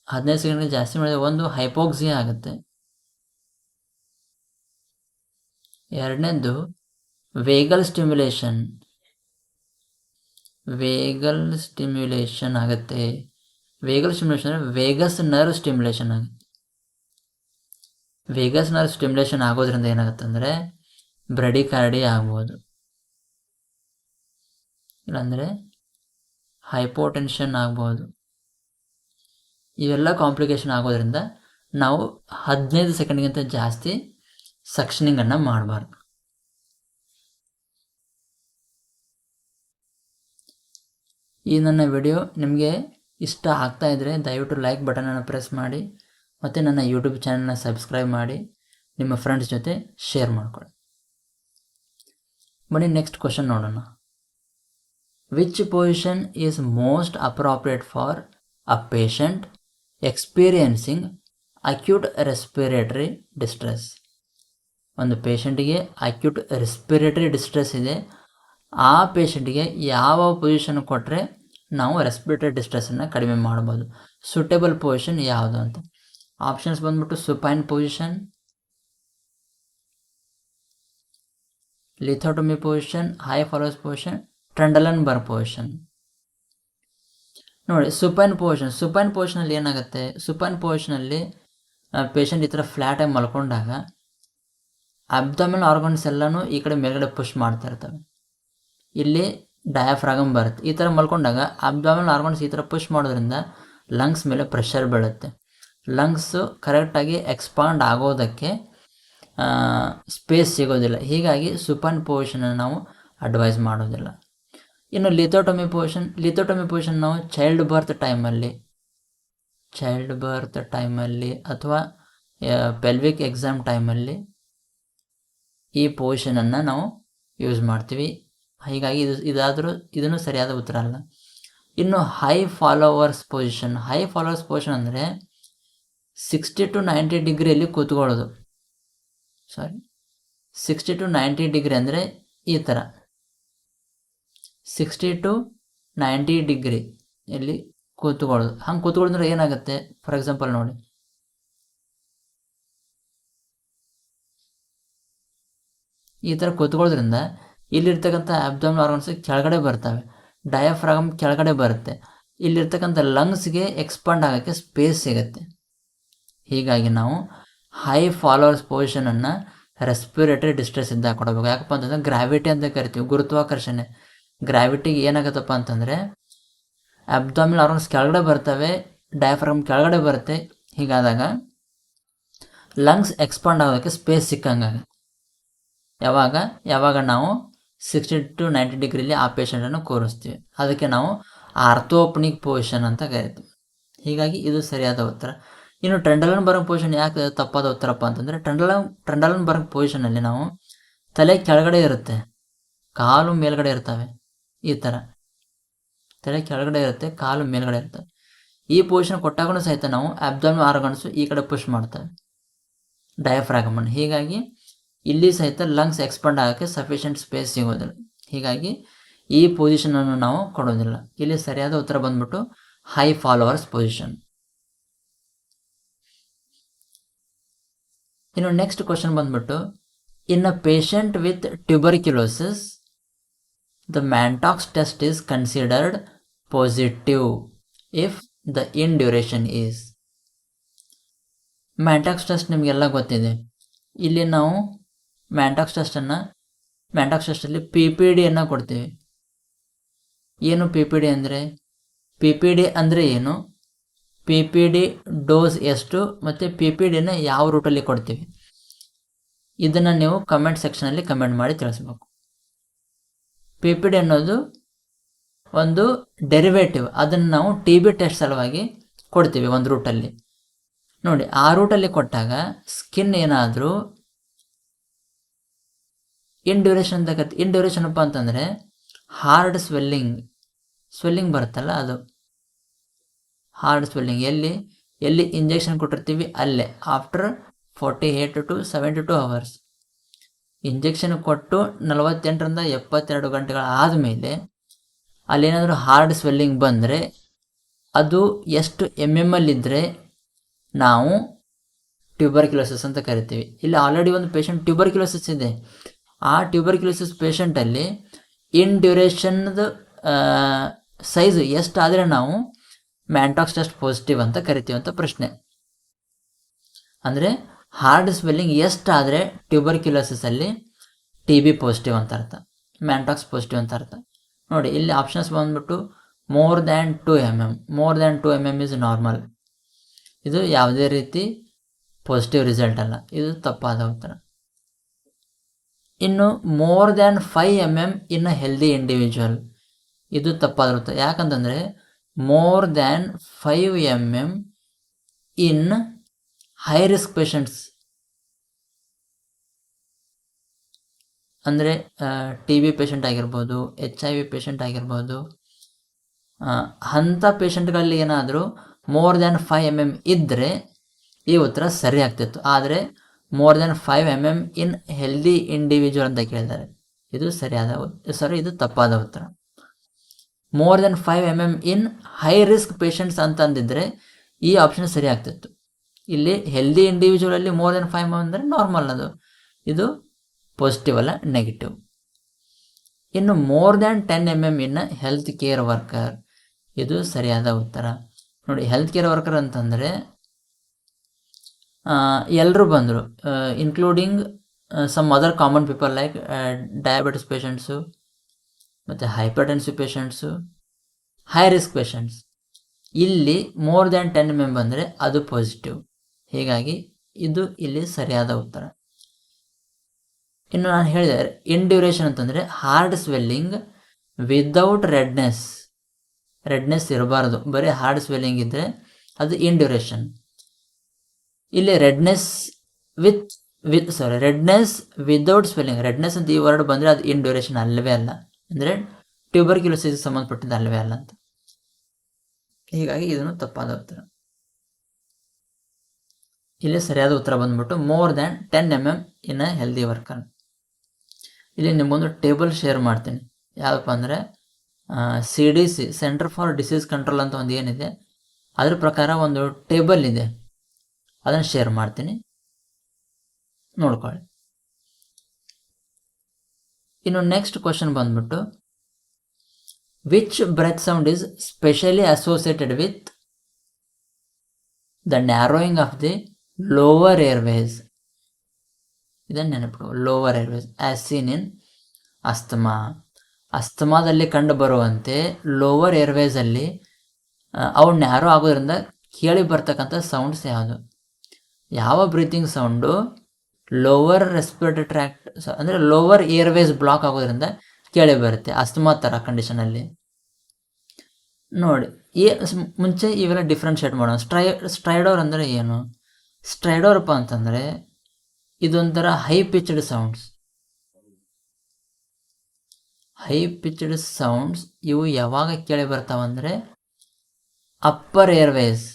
ಹದಿನೈದು ಸೆಕೆಂಡ್ಗೆ ಜಾಸ್ತಿ ಮಾಡಿದರೆ ಒಂದು ಹೈಪೋಕ್ಸಿಯಾ ಆಗುತ್ತೆ. ಎರಡನೇದು, ವೇಗಲ್ ಸ್ಟಿಮ್ಯುಲೇಷನ್. ವೇಗಲ್ ಸ್ಟಿಮ್ಯುಲೇಷನ್ ಆಗುತ್ತೆ. Vagal stimulation vagus nerve stimulation ಆಗುತ್ತೆ. ವೇಗಸ್ ನರ್ವ್ ಸ್ಟಿಮ್ಯುಲೇಷನ್ ಆಗೋದ್ರಿಂದ ಏನಾಗುತ್ತೆ ಅಂದರೆ ಬ್ರಡಿಕಾರ್ಡಿ ಆಗ್ಬೋದು. ಇಲ್ಲಾಂದರೆ ಹೈಪೋಟೆನ್ಷನ್ ಆಗ್ಬೋದು. ಇವೆಲ್ಲ ಕಾಂಪ್ಲಿಕೇಶನ್ ಆಗೋದ್ರಿಂದ ನಾವು ಹದಿನೈದು ಸೆಕೆಂಡ್ಗಿಂತ ಜಾಸ್ತಿ ಸಕ್ಷನಿಂಗನ್ನು ಮಾಡಬಾರ್ದು. ಈ ನನ್ನ ವಿಡಿಯೋ ನಿಮಗೆ ಇಷ್ಟ ಆಗ್ತಾ ಇದ್ದರೆ ದಯವಿಟ್ಟು ಲೈಕ್ ಬಟನನ್ನು ಪ್ರೆಸ್ ಮಾಡಿ, ಮತ್ತು ನನ್ನ ಯೂಟ್ಯೂಬ್ ಚಾನಲ್ನ ಸಬ್ಸ್ಕ್ರೈಬ್ ಮಾಡಿ, ನಿಮ್ಮ ಫ್ರೆಂಡ್ಸ್ ಜೊತೆ ಶೇರ್ ಮಾಡಿಕೊಳ್ಳಿ. ಬನ್ನಿ ನೆಕ್ಸ್ಟ್ ಕ್ವಶನ್ ನೋಡೋಣ. Which position is most appropriate for a patient experiencing acute respiratory distress ಒಂದು ಪೇಷಂಟಿಗೆ ಅಕ್ಯೂಟ್ ರೆಸ್ಪಿರೇಟರಿ ಡಿಸ್ಟ್ರೆಸ್ ಇದೆ. ಆ ಪೇಷಂಟಿಗೆ ಯಾವ ಪೊಸಿಷನ್ ಕೊಟ್ಟರೆ ನಾವು ರೆಸ್ಪಿರೇಟರಿ ಡಿಸ್ಟ್ರೆಸ್ಸನ್ನು ಕಡಿಮೆ ಮಾಡ್ಬೋದು. ಸೂಟೇಬಲ್ ಪೊಸಿಷನ್ ಯಾವುದು ಅಂತ? ಆಪ್ಷನ್ಸ್ ಬಂದ್ಬಿಟ್ಟು supine position lithotomy position high Fowler's position Trendelenburg position ನೋಡಿ ಸುಪೈನ್ ಪೊಸಿಷನ್ ಸುಪೈನ್ ಪೊಸಿಷನಲ್ಲಿ ಏನಾಗುತ್ತೆ? ಸುಪೈನ್ ಪೊಸಿಷನಲ್ಲಿ ಪೇಷಂಟ್ ಈ ಥರ ಫ್ಲ್ಯಾಟಾಗಿ ಮಲ್ಕೊಂಡಾಗ ಅಬ್ಡಮಿನ್ ಆರ್ಗನ್ಸ್ ಎಲ್ಲನೂ ಈ ಕಡೆ ಮೇಲ್ಗಡೆ ಪುಷ್ ಮಾಡ್ತಾ ಇರ್ತವೆ. ಇಲ್ಲಿ ಡಯಾಫ್ರಾಗಮ್ ಬರುತ್ತೆ. ಈ ಥರ ಮಲ್ಕೊಂಡಾಗ ಅಬ್ಡಮಿನ್ ಆರ್ಗನ್ಸ್ ಈ ಥರ ಪುಷ್ ಮಾಡೋದ್ರಿಂದ ಲಂಗ್ಸ್ ಮೇಲೆ ಪ್ರೆಷರ್ ಬೀಳುತ್ತೆ. ಲಂಗ್ಸು ಕರೆಕ್ಟಾಗಿ ಎಕ್ಸ್ಪಾಂಡ್ ಆಗೋದಕ್ಕೆ ಸ್ಪೇಸ್ ಸಿಗೋದಿಲ್ಲ. ಹೀಗಾಗಿ ಸುಪನ್ ಪೊಸಿಷನನ್ನು ನಾವು ಅಡ್ವೈಸ್ ಮಾಡೋದಿಲ್ಲ. ಇನ್ನು ಲಿಥೋಟೊಮಿ ಪೊಸಿಷನ್ ಲಿಥೋಟೊಮಿ ಪೊಸಿಷನ್ ನಾವು ಚೈಲ್ಡ್ ಬರ್ತ್ ಟೈಮಲ್ಲಿ ಚೈಲ್ಡ್ ಬರ್ತ್ ಟೈಮಲ್ಲಿ ಅಥವಾ ಪೆಲ್ವಿಕ್ ಎಕ್ಸಾಮ್ ಟೈಮಲ್ಲಿ ಈ ಪೊಸಿಷನನ್ನು ನಾವು ಯೂಸ್ ಮಾಡ್ತೀವಿ. ಹೀಗಾಗಿ ಇದು, ಇದಾದರೂ ಇದನ್ನು ಸರಿಯಾದ ಉತ್ತರ ಅಲ್ಲ. ಇನ್ನು high Fowler's position high Fowler's position ಅಂದರೆ ಸಿಕ್ಸ್ಟಿ ಟು ನೈಂಟಿ ಡಿಗ್ರಿಯಲ್ಲಿ ಕೂತ್ಕೊಳ್ಳೋದು. Sorry sixty to ninety degree ಅಂದರೆ ಈ ಥರ ಸಿಕ್ಸ್ಟಿ ಟು ನೈಂಟಿ ಡಿಗ್ರಿ ಇಲ್ಲಿ ಕೂತ್ಕೊಳ್ಳೋದು. ಹಂಗೆ ಕೂತ್ಕೊಳ್ಳೋದ್ರೆ ಏನಾಗುತ್ತೆ? ಫಾರ್ ಎಕ್ಸಾಂಪಲ್ ನೋಡಿ. ಈ ಥರ ಕೂತ್ಕೊಳ್ಳೋದ್ರಿಂದ ಇಲ್ಲಿರ್ತಕ್ಕಂಥ ಅಬ್ಡಮ್ ಆರ್ಗನ್ಸ್ ಕೆಳಗಡೆ ಬರ್ತವೆ. ಡಯಾಫ್ರಾಗಮ್ ಕೆಳಗಡೆ ಬರುತ್ತೆ. ಇಲ್ಲಿರ್ತಕ್ಕಂಥ ಲಂಗ್ಸ್ಗೆ ಎಕ್ಸ್ಪಾಂಡ್ ಆಗೋಕ್ಕೆ ಸ್ಪೇಸ್ ಸಿಗುತ್ತೆ. ಹೀಗಾಗಿ ನಾವು ಹೈ ಫಾಲೋವರ್ಸ್ ಪೊಸಿಷನನ್ನು ರೆಸ್ಪಿರೇಟರಿ ಡಿಸ್ಟ್ರೆಸ್ ಇಂದ ಕೊಡಬೇಕು ಯಾಕಪ್ಪ ಅಂತಂದ್ರೆ ಗ್ರಾವಿಟಿ ಅಂತ ಕರಿತೀವಿ. ಗುರುತ್ವಾಕರ್ಷಣೆ. ಗ್ರಾವಿಟಿಗೆ ಏನಾಗತ್ತಪ್ಪ ಅಂತಂದರೆ ಅಬ್ದಾಮಿಲ್ ಆರ್ಗನ್ಸ್ ಕೆಳಗಡೆ ಬರ್ತವೆ ಡಯಾಫ್ರಾಮ್ ಕೆಳಗಡೆ ಬರುತ್ತೆ. ಹೀಗಾದಾಗ ಲಂಗ್ಸ್ ಎಕ್ಸ್ಪಾಂಡ್ ಆಗೋದಕ್ಕೆ ಸ್ಪೇಸ್ ಸಿಕ್ಕಂಗಾಗ ಯಾವಾಗ? ಯಾವಾಗ ನಾವು ಸಿಕ್ಸ್ಟಿ ಟು ನೈಂಟಿ ಡಿಗ್ರಿಲಿ ಆ ಪೇಷಂಟನ್ನು ಕೋರಿಸ್ತೀವಿ. ಅದಕ್ಕೆ ನಾವು ಆರ್ಥೋಪನಿಕ್ ಪೊಸಿಷನ್ ಅಂತ ಕರಿತೀವಿ. ಹೀಗಾಗಿ ಇದು ಸರಿಯಾದ ಉತ್ತರ. ಇನ್ನು ಟ್ರೆಂಡಲನ್ ಬರಂಗ್ ಪೊಸಿಷನ್ ಯಾಕೆ ತಪ್ಪಾದ ಉತ್ತರಪ್ಪ ಅಂತಂದರೆ ಟ್ರೆಂಡಲನ್ ಟ್ರೆಂಡಲನ್ ಬರಂಗ್ ಪೊಸಿಷನಲ್ಲಿ ನಾವು ತಲೆ ಕೆಳಗಡೆ ಇರುತ್ತೆ, ಕಾಲು ಮೇಲ್ಗಡೆ ಇರ್ತವೆ. ಈ ಥರ ತಲೆ ಕೆಳಗಡೆ ಇರುತ್ತೆ, ಕಾಲು ಮೇಲ್ಗಡೆ ಇರುತ್ತೆ. ಈ ಪೊಸಿಷನ್ ಕೊಟ್ಟಾಗೂ ಸಹಿತ ನಾವು ಅಬ್ಡಮ್ ಆರ್ಗನ್ಸು ಈ ಕಡೆ ಪುಷ್ ಮಾಡ್ತವೆ. ಡಯಾಫ್ರಾಗಮನ್ನು ಹೀಗಾಗಿ ಇಲ್ಲಿ ಸಹಿತ ಲಂಗ್ಸ್ ಎಕ್ಸ್ಪಾಂಡ್ ಆಗೋಕ್ಕೆ ಸಫಿಷಿಯೆಂಟ್ ಸ್ಪೇಸ್ ಸಿಗೋದಿಲ್ಲ. ಹೀಗಾಗಿ ಈ ಪೊಸಿಷನನ್ನು ನಾವು ಕೊಡೋದಿಲ್ಲ. ಇಲ್ಲಿ ಸರಿಯಾದ ಉತ್ತರ ಬಂದ್ಬಿಟ್ಟು ಹೈ ಫಾಲೋವರ್ಸ್ ಪೊಸಿಷನ್ ಇನ್ನು ನೆಕ್ಸ್ಟ್ ಕ್ವಶನ್ ಬಂದ್ಬಿಟ್ಟು in a patient with tuberculosis the Mantoux test is considered positive if the induration is Mantoux test ನಿಮಗೆಲ್ಲ ಗೊತ್ತಿದೆ. ಇಲ್ಲಿ ನಾವು ಮ್ಯಾಂಟಾಕ್ಸ್ ಟೆಸ್ಟನ್ನು ಮ್ಯಾಂಟಾಕ್ಸ್ ಟೆಸ್ಟಲ್ಲಿ ಪಿ ಪಿ ಡಿಯನ್ನು ಕೊಡ್ತೀವಿ. ಏನು ಪಿ ಪಿ ಡಿ ಅಂದರೆ? ಪಿ ಪಿ ಡಿ ಅಂದರೆ ಏನು? ಪಿ ಪಿ ಡಿ ಡೋಸ್ ಎಷ್ಟು ಮತ್ತು ಪಿ ಪಿ ಡಿನ ಯಾವ ರೂಟಲ್ಲಿ ಕೊಡ್ತೀವಿ? ಇದನ್ನು ನೀವು ಕಮೆಂಟ್ ಸೆಕ್ಷನಲ್ಲಿ ಕಮೆಂಟ್ ಮಾಡಿ ತಿಳಿಸ್ಬೇಕು. ಪಿ ಪಿ ಡಿ ಅನ್ನೋದು ಒಂದು ಡೆರಿವೇಟಿವ್ ಅದನ್ನು ನಾವು ಟಿ ಬಿ ಟೆಸ್ಟ್ ಸಲುವಾಗಿ ಕೊಡ್ತೀವಿ ಒಂದು ರೂಟಲ್ಲಿ ನೋಡಿ, ಆ ರೂಟಲ್ಲಿ ಕೊಟ್ಟಾಗ ಸ್ಕಿನ್ ಏನಾದರೂ ಇನ್ ಡ್ಯೂರೇಷನ್ ಅಂತ ಕತ್ ಇನ್ ಡ್ಯೂರೇಷನ್ ಅಪ್ಪ ಅಂತಂದರೆ ಹಾರ್ಡ್ ಸ್ವೆಲ್ಲಿಂಗ್ ಸ್ವೆಲ್ಲಿಂಗ್ ಬರುತ್ತಲ್ಲ ಅದು. ಹಾರ್ಡ್ ಸ್ವೆಲ್ಲಿಂಗ್ ಎಲ್ಲಿ ಎಲ್ಲಿ ಇಂಜೆಕ್ಷನ್ ಕೊಟ್ಟಿರ್ತೀವಿ ಅಲ್ಲೇ after forty eight to seventy two hours injection ಕೊಟ್ಟು ನಲವತ್ತೆಂಟರಿಂದ ಎಪ್ಪತ್ತೆರಡು ಗಂಟೆಗಳ ಆದಮೇಲೆ ಅಲ್ಲೇನಾದರೂ ಹಾರ್ಡ್ ಸ್ವೆಲ್ಲಿಂಗ್ ಬಂದರೆ ಅದು ಎಷ್ಟು ಎಂ ಎಂ ಅಲ್ಲಿದ್ದರೆ ನಾವು ಟ್ಯೂಬರ್ಕ್ಯುಲೋಸಿಸ್ ಅಂತ ಕರಿತೀವಿ. ಇಲ್ಲಿ ಆಲ್ರೆಡಿ ಒಂದು ಪೇಷಂಟ್ ಟ್ಯೂಬರ್ಕ್ಯುಲೋಸಿಸ್ ಇದೆ. ಆ ಟ್ಯೂಬರ್ಕ್ಯುಲೋಸಿಸ್ ಪೇಷಂಟಲ್ಲಿ ಇನ್ ಡ್ಯೂರೇಷನ್ದು ಸೈಜ್ ಎಷ್ಟಾದರೆ ನಾವು ಮ್ಯಾಂಟಾಕ್ಸ್ ಟೆಸ್ಟ್ ಪಾಸಿಟಿವ್ ಅಂತ ಕರಿತೀವಿ ಅಂತ ಪ್ರಶ್ನೆ. ಅಂದರೆ ಹಾರ್ಡ್ ಸ್ವೆಲ್ಲಿಂಗ್ ಎಷ್ಟಾದರೆ ಟ್ಯೂಬರ್ಕ್ಯುಲೋಸಿಸಲ್ಲಿ ಟಿ ಬಿ ಪಾಸಿಟಿವ್ ಅಂತ ಅರ್ಥ ಮ್ಯಾಂಟಾಕ್ಸ್ ಪಾಸಿಟಿವ್ ಅಂತ ಅರ್ಥ. ನೋಡಿ, ಇಲ್ಲಿ ಆಪ್ಷನ್ಸ್ ಬಂದ್ಬಿಟ್ಟು more than two M M more than two M M is normal ಇದು ಯಾವುದೇ ರೀತಿ ಪಾಸಿಟಿವ್ ರಿಸಲ್ಟ್ ಅಲ್ಲ, ಇದು ತಪ್ಪಾದ ಉತ್ತರ. ಇನ್ನು more than five M M in a healthy individual ಇದು ತಪ್ಪಾದ ಉತ್ತರ. ಯಾಕಂತಂದರೆ more than five M M in high risk patients ಅಂದರೆ ಟಿ ಬಿ ಪೇಷಂಟ್ ಆಗಿರ್ಬೋದು ಎಚ್ ಐ ವಿ ಪೇಷಂಟ್ ಆಗಿರ್ಬೋದು ಅಂಥ ಪೇಷಂಟ್ಗಳಲ್ಲಿ ಏನಾದರೂ more than five M M ಇದ್ದರೆ ಈ ಉತ್ತರ ಸರಿ ಆಗ್ತಿತ್ತು. ಆದರೆ more than five M M in healthy individual ಅಂತ ಕೇಳಿದ್ದಾರೆ ಇದು ಸರಿಯಾದ ಸಾರಿ ಇದು ತಪ್ಪಾದ ಉತ್ತರ. More than five M M in high risk patients ಅಂತ ಅಂದಿದ್ರೆ ಈ ಆಪ್ಷನ್ ಸರಿ ಆಗ್ತಿತ್ತು. ಇಲ್ಲಿ ಹೆಲ್ದಿ ಇಂಡಿವಿಜುವಲಲ್ಲಿ ಮೋರ್ ದೆನ್ ಫೈವ್ ಎಂ ಅಂದರೆ ನಾರ್ಮಲ್ ಅದು ಇದು ಪಾಸಿಟಿವ್ ಅಲ್ಲ ನೆಗೆಟಿವ್ ಇನ್ನು more than ten M M in health care worker ಇದು ಸರಿಯಾದ ಉತ್ತರ. ನೋಡಿ ಹೆಲ್ತ್ ಕೇರ್ ವರ್ಕರ್ ಅಂತಂದರೆ ಎಲ್ಲರೂ ಬಂದರು including some other common people like diabetes patients ಮತ್ತು hypertensive patients high risk patients ಇಲ್ಲಿ more than ten M M ಬಂದರೆ ಅದು ಪಾಸಿಟಿವ್ ಹೀಗಾಗಿ ಇದು ಇಲ್ಲಿ ಸರಿಯಾದ ಉತ್ತರ. ಇನ್ನು ನಾನು ಹೇಳಿದೆ ಇನ್ ಡ್ಯೂರೇಷನ್ ಅಂತಂದರೆ hard swelling without redness redness ಇರಬಾರ್ದು. ಬರೀ ಹಾರ್ಡ್ ಸ್ವೆಲ್ಲಿಂಗ್ ಇದ್ದರೆ ಅದು ಇನ್ ಡ್ಯೂರೇಷನ್ ಇಲ್ಲಿ redness with with sorry redness without swelling redness ಅಂತ ಈ ವರ್ಡ್ ಬಂದರೆ ಅದು ಇನ್ ಡ್ಯೂರೇಷನ್ ಅಲ್ಲವೇ ಅಲ್ಲ. ಅಂದರೆ ಟ್ಯೂಬರ್ಕ್ಯುಲೋಸಿಸ್ ಸಂಬಂಧಪಟ್ಟಿದ್ದು ಅಲ್ಲವೇ ಅಲ್ಲ ಅಂತ. ಹೀಗಾಗಿ ಇದನ್ನು ತಪ್ಪಾದ ಉತ್ತರ. ಇಲ್ಲಿ ಸರಿಯಾದ ಉತ್ತರ ಬಂದ್ಬಿಟ್ಟು more than ten M M in a healthy worker ಇಲ್ಲಿ ನಿಮಗೊಂದು ಟೇಬಲ್ ಶೇರ್ ಮಾಡ್ತೀನಿ. ಯಾವಪ್ಪ ಅಂದರೆ C D C centre for disease control ಅಂತ ಒಂದು ಏನಿದೆ, ಅದ್ರ ಪ್ರಕಾರ ಒಂದು ಟೇಬಲ್ ಇದೆ. ಅದನ್ನು ಶೇರ್ ಮಾಡ್ತೀನಿ. ನೋಡ್ಕೊಳ್ಳಿ. ಇನ್ನು ನೆಕ್ಸ್ಟ್ ಕ್ವಶನ್ ಬಂದ್ಬಿಟ್ಟು which breath sound is specially associated with the narrowing of the lower airways ಇದನ್ನು ನೆನಪಿಡು lower airways as seen in asthma. ಅಸ್ತಮಾದಲ್ಲಿ ಕಂಡು ಬರುವಂತೆ ಲೋವರ್ ಏರ್ವೇಸಲ್ಲಿ ಅವು ನ್ಯಾರೋ ಆಗೋದ್ರಿಂದ ಕೇಳಿ ಬರ್ತಕ್ಕಂಥ ಸೌಂಡ್ಸ್ ಯಾವುದು? ಯಾವ breathing sound lower respiratory tract ಅಂದರೆ ಲೋವರ್ ಏರ್ವೇಸ್ ಬ್ಲಾಕ್ ಆಗೋದ್ರಿಂದ ಕೇಳಿ ಬರುತ್ತೆ ಅಸ್ತಮಾ ಥರ ಕಂಡೀಷನಲ್ಲಿ ನೋಡಿ ಏ ಮುಂಚೆ ಇವೆಲ್ಲ ಡಿಫ್ರೆನ್ಷಿಯೇಟ್ ಮಾಡೋಣ. ಸ್ಟ್ರೈ, ಸ್ಟ್ರೈಡೋರ್ ಅಂದರೆ ಏನು? ಸ್ಟ್ರೈಡೋರಪ್ಪ ಅಂತಂದರೆ ಇದೊಂಥರ high pitched sounds high pitched sounds ಇವು ಯಾವಾಗ ಕೇಳಿ ಬರ್ತಾವಂದರೆ upper airways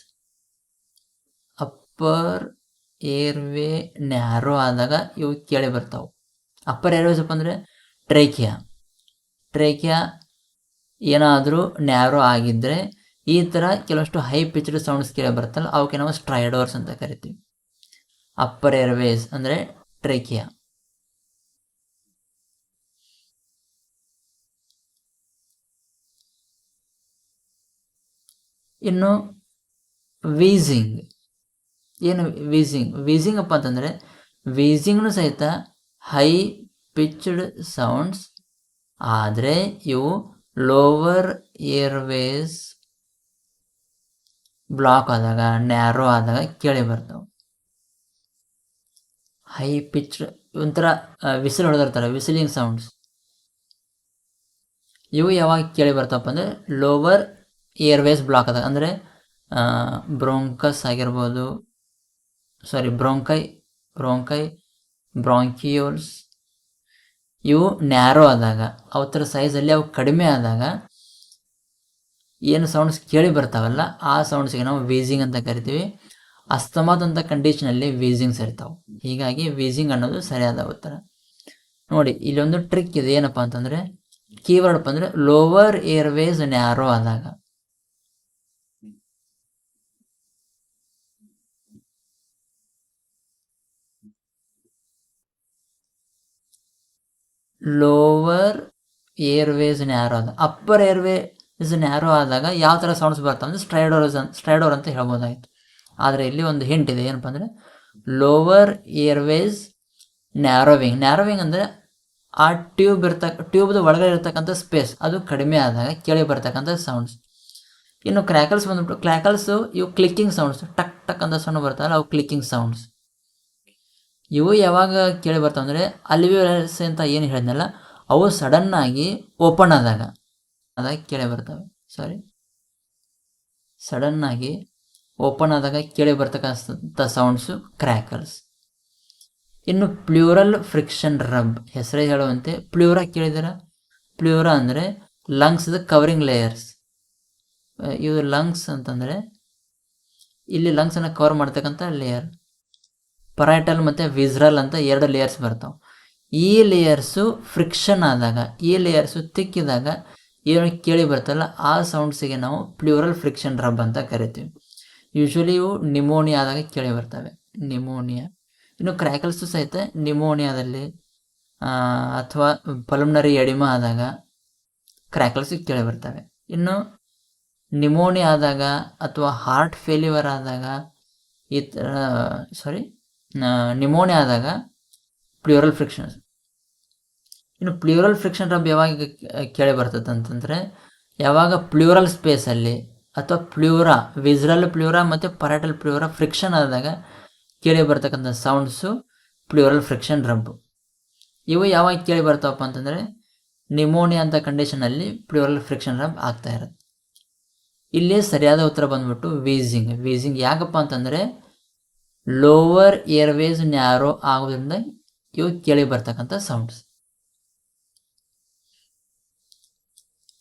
upper airway narrow ಆದಾಗ ಇವು ಕೇಳಿ ಬರ್ತಾವೆ. ಅಪ್ಪರ್ ಏರ್ವೇಸ್ ಅಪ್ಪ ಅಂದರೆ ಟ್ರೇಕಿಯಾ ಟ್ರೇಕಿಯಾ ಏನಾದರೂ ನ್ಯಾರೋ ಆಗಿದ್ದರೆ ಈ ಥರ ಕೆಲವಷ್ಟು ಹೈ ಪಿಚ್ಡ್ ಸೌಂಡ್ಸ್ ಕೇಳಿ ಬರ್ತಲ್ಲ ಅವಕ್ಕೆ ನಾವು ಸ್ಟ್ರೈಡೋರ್ಸ್ ಅಂತ ಕರಿತೀವಿ. ಅಪ್ಪರ್ ಏರ್ವೇಸ್ ಅಂದರೆ ಟ್ರೇಕಿಯಾ. ಇನ್ನು ವೀಸಿಂಗ್. ಏನು ವೀಸಿಂಗ್? ವೀಸಿಂಗ್ ಅಪ್ಪ ಅಂತಂದರೆ ವೀಸಿಂಗ್ನು ಸಹಿತ ಹೈ ಪಿಚ್ಡ್ ಸೌಂಡ್ಸ್, ಆದರೆ ಇವು ಲೋವರ್ ಏರ್ವೇಸ್ ಬ್ಲಾಕ್ ಆದಾಗ, ನ್ಯಾರೋ ಆದಾಗ ಕೇಳಿ ಬರ್ತಾವೆ. ಹೈ ಪಿಚ್ ಒಂಥರ ವಿಸಿಲ್ ಹೊಡೆದಿರ್ತಾರೆ ವಿಸಿಲಿಂಗ್ ಸೌಂಡ್ಸ್. ಇವು ಯಾವಾಗ ಕೇಳಿ ಬರ್ತಾವಪ್ಪ ಅಂದರೆ ಲೋವರ್ ಏರ್ವೇಸ್ ಬ್ಲಾಕ್ ಅದ ಅಂದರೆ ಬ್ರೋಂಕಸ್ ಆಗಿರ್ಬೋದು, ಸಾರಿ, ಬ್ರೋಂಕೈ ಬ್ರೋಂಕೈ, ಬ್ರಾಂಕಿಯೋಲ್ಸ್, ಇವು ನ್ಯಾರೋ ಆದಾಗ, ಅವತ್ತರ ಸೈಜಲ್ಲಿ ಅವು ಕಡಿಮೆ ಆದಾಗ, ಏನು ಸೌಂಡ್ಸ್ ಕೇಳಿ ಬರ್ತಾವಲ್ಲ, ಆ ಸೌಂಡ್ಸಿಗೆ ನಾವು ವೀಸಿಂಗ್ ಅಂತ ಕರಿತೀವಿ. ಅಸ್ತಮಾದಂಥ ಕಂಡೀಷನಲ್ಲಿ ವೀಸಿಂಗ್ಸ್ ಇರ್ತಾವೆ ಹೀಗಾಗಿ ವೀಸಿಂಗ್ ಅನ್ನೋದು ಸರಿಯಾದ ಉತ್ತರ. ನೋಡಿ, ಇಲ್ಲೊಂದು ಟ್ರಿಕ್ ಇದೆ, ಏನಪ್ಪ ಅಂತಂದರೆ ಕೀವರ್ಡ್ ಅಂದರೆ ಲೋವರ್ ಏರ್ವೇಸ್ ನ್ಯಾರೋ ಆದಾಗ. ಲೋವರ್ ಏರ್ವೇಸ್ ನ್ಯಾರೋ ಆದ ಅಪ್ಪರ್ ಏರ್ವೇಸ್ ನ್ಯಾರೋ ಆದಾಗ ಯಾವ ಥರ ಸೌಂಡ್ಸ್ ಬರ್ತಾವಂದ್ರೆ ಅಂದರೆ ಸ್ಟ್ರೈಡೋರ್ ಸ್ಟ್ರೈಡೋರ್ ಅಂತ ಹೇಳ್ಬೋದಾಗಿತ್ತು. ಆದರೆ ಇಲ್ಲಿ ಒಂದು ಹಿಂಟ್ ಇದೆ, ಏನಪ್ಪ ಅಂದರೆ ಲೋವರ್ ಏರ್ವೇಸ್ ನ್ಯಾರೋವಿಂಗ್ ನ್ಯಾರೋವಿಂಗ್ ಅಂದರೆ ಆ ಟ್ಯೂಬ್ ಇರ್ತಕ್ಕ ಟ್ಯೂಬ್ದು ಒಳಗಡೆ ಇರ್ತಕ್ಕಂಥ ಸ್ಪೇಸ್ ಅದು ಕಡಿಮೆ ಆದಾಗ ಕೇಳಿ ಬರ್ತಕ್ಕಂಥ ಸೌಂಡ್ಸ್ ಇನ್ನು ಕ್ರ್ಯಾಕಲ್ಸ್ ಬಂದ್ಬಿಟ್ಟು ಕ್ರ್ಯಾಕಲ್ಸು ಇವು ಕ್ಲಿಕ್ಕಿಂಗ್ ಸೌಂಡ್ಸ್ ಟಕ್ ಟಕ್ ಅಂತ ಸೌಂಡ್ ಬರ್ತಾವಲ್ಲ, ಅವು ಕ್ಲಿಕ್ಕಿಂಗ್ ಸೌಂಡ್ಸ್ ಇವು ಯಾವಾಗ ಕೇಳಿ ಬರ್ತಾವೆ ಅಂದರೆ ಅಲ್ವಿಯೋಲಸ್ ಅಂತ ಏನು ಹೇಳಿದ್ನಲ್ಲ, ಅವು ಸಡನ್ನಾಗಿ ಓಪನ್ ಆದಾಗ ಅದಾಗ ಕೇಳಿ ಬರ್ತವೆ. ಸಾರಿ ಸಡನ್ನಾಗಿ ಓಪನ್ ಆದಾಗ ಕೇಳಿ ಬರ್ತಕ್ಕಂಥ ಸೌಂಡ್ಸು ಕ್ರ್ಯಾಕಲ್ಸ್ ಇನ್ನು ಪ್ಲ್ಯೂರಲ್ ಫ್ರಿಕ್ಷನ್ ರಬ್ ಹೆಸರೇ ಹೇಳುವಂತೆ ಪ್ಲ್ಯೂರಾ ಕೇಳಿದಿರ ಪ್ಲ್ಯೂರಾ ಅಂದರೆ ಲಂಗ್ಸ್ದ ಕವರಿಂಗ್ ಲೇಯರ್ಸ್ ಇದು ಲಂಗ್ಸ್ ಅಂತಂದರೆ ಇಲ್ಲಿ ಲಂಗ್ಸನ್ನು ಕವರ್ ಮಾಡ್ತಕ್ಕಂಥ ಲೇಯರ್ ಪರಾಟಲ್ ಮತ್ತು ವಿಸ್ರಲ್ ಅಂತ ಎರಡು ಲೇಯರ್ಸ್ ಬರ್ತಾವೆ. ಈ ಲೇಯರ್ಸು ಫ್ರಿಕ್ಷನ್ ಆದಾಗ, ಈ ಲೇಯರ್ಸು ತಿಕ್ಕಿದಾಗ ಏನು ಕೇಳಿ ಬರ್ತಲ್ಲ, ಆ ಸೌಂಡ್ಸಿಗೆ ನಾವು ಪ್ಲ್ಯೂರಲ್ ಫ್ರಿಕ್ಷನ್ ರಬ್ ಅಂತ ಕರಿತೀವಿ. ಯೂಶ್ವಲಿ ಇವು ನಿಮೋನಿಯಾ ಆದಾಗ ಕೇಳಿ ಬರ್ತವೆ. ನಿಮೋನಿಯಾ ಇನ್ನು ಕ್ರ್ಯಾಕಲ್ಸು ಸಹಿತ ನಿಮೋನಿಯಾದಲ್ಲಿ ಅಥವಾ ಪಲ್ಮ್ನರಿ ಎಡಿಮ ಆದಾಗ ಕ್ರ್ಯಾಕಲ್ಸ್ ಕೇಳಿ ಬರ್ತವೆ. ಇನ್ನು ನಿಮೋನಿಯಾ ಆದಾಗ ಅಥವಾ ಹಾರ್ಟ್ ಫೇಲ್ಯೂರ್ ಆದಾಗ ಈ ಥರ ಸಾರಿ ನಿಮೋನಿಯಾ ಆದಾಗ ಪ್ಲ್ಯೂರಲ್ ಫ್ರಿಕ್ಷನ್ಸ್ ಇನ್ನು ಪ್ಲ್ಯೂರಲ್ ಫ್ರಿಕ್ಷನ್ ರಬ್ ಯಾವಾಗ ಕೇಳಿ ಬರ್ತದೆ ಅಂತಂದರೆ, ಯಾವಾಗ ಪ್ಲ್ಯೂರಲ್ ಸ್ಪೇಸಲ್ಲಿ ಅಥವಾ ಪ್ಲ್ಯೂರಾ ವಿಸ್ರಲ್ ಪ್ಲ್ಯೂರಾ ಮತ್ತು ಪರಾಟಲ್ ಪ್ಲ್ಯೂರಾ ಫ್ರಿಕ್ಷನ್ ಆದಾಗ ಕೇಳಿ ಬರ್ತಕ್ಕಂಥ ಸೌಂಡ್ಸು ಪ್ಲ್ಯೂರಲ್ ಫ್ರಿಕ್ಷನ್ ರಬ್ ಇವು ಯಾವಾಗ ಕೇಳಿ ಬರ್ತಾವಪ್ಪ ಅಂತಂದರೆ ನಿಮೋನಿಯಾ ಅಂತ ಕಂಡೀಷನಲ್ಲಿ ಪ್ಲ್ಯೂರಲ್ ಫ್ರಿಕ್ಷನ್ ರಬ್ ಆಗ್ತಾ ಇರುತ್ತೆ. ಇಲ್ಲಿ ಸರಿಯಾದ ಉತ್ತರ ಬಂದ್ಬಿಟ್ಟು ವೀಸಿಂಗ್ ವೀಸಿಂಗ್ ಯಾಕಪ್ಪ ಅಂತಂದರೆ ಲೋವರ್ ಏರ್ವೇಸ್ ನ್ಯಾರೋ ಆಗೋದ್ರಿಂದ ಇವು ಕೇಳಿ ಬರ್ತಕ್ಕಂಥ ಸೌಂಡ್ಸ್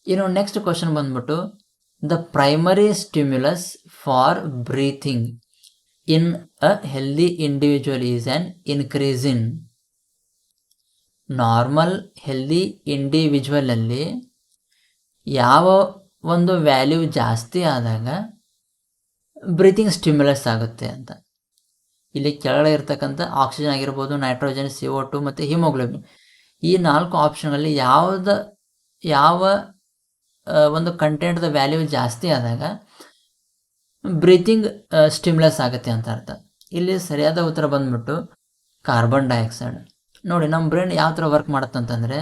ಇನ್ನು ನೆಕ್ಸ್ಟ್ ಕ್ವಶನ್ ಬಂದ್ಬಿಟ್ಟು the primary stimulus for breathing in a healthy individual is an increase in normal healthy ಇಂಡಿವಿಜುವಲಲ್ಲಿ ಯಾವ ಒಂದು ವ್ಯಾಲ್ಯೂ ಜಾಸ್ತಿ ಆದಾಗ ಬ್ರೀತಿಂಗ್ ಸ್ಟಿಮ್ಯುಲಸ್ ಆಗುತ್ತೆ ಅಂತ. ಇಲ್ಲಿ ಕೆಳಗಡೆ ಇರ್ತಕ್ಕಂಥ ಆಕ್ಸಿಜನ್ ಆಗಿರ್ಬೋದು ನೈಟ್ರೋಜನ್ ಸಿ ಒ ಟು ಮತ್ತು ಹಿಮೋಗ್ಲೋಬಿನ್ ಈ ನಾಲ್ಕು ಆಪ್ಷನಲ್ಲಿ ಯಾವುದ, ಯಾವ ಒಂದು ಕಂಟೆಂಟ್ದ ವ್ಯಾಲ್ಯೂ ಜಾಸ್ತಿ ಆದಾಗ ಬ್ರೀತಿಂಗ್ ಸ್ಟಿಮ್ಯುಲಸ್ ಆಗುತ್ತೆ ಅಂತ ಅರ್ಥ. ಇಲ್ಲಿ ಸರಿಯಾದ ಉತ್ತರ ಬಂದ್ಬಿಟ್ಟು ಕಾರ್ಬನ್ ಡೈಆಕ್ಸೈಡ್ ನೋಡಿ ನಮ್ಮ ಬ್ರೈನ್ ಯಾವ ಥರ ವರ್ಕ್ ಮಾಡುತ್ತಂತಂದರೆ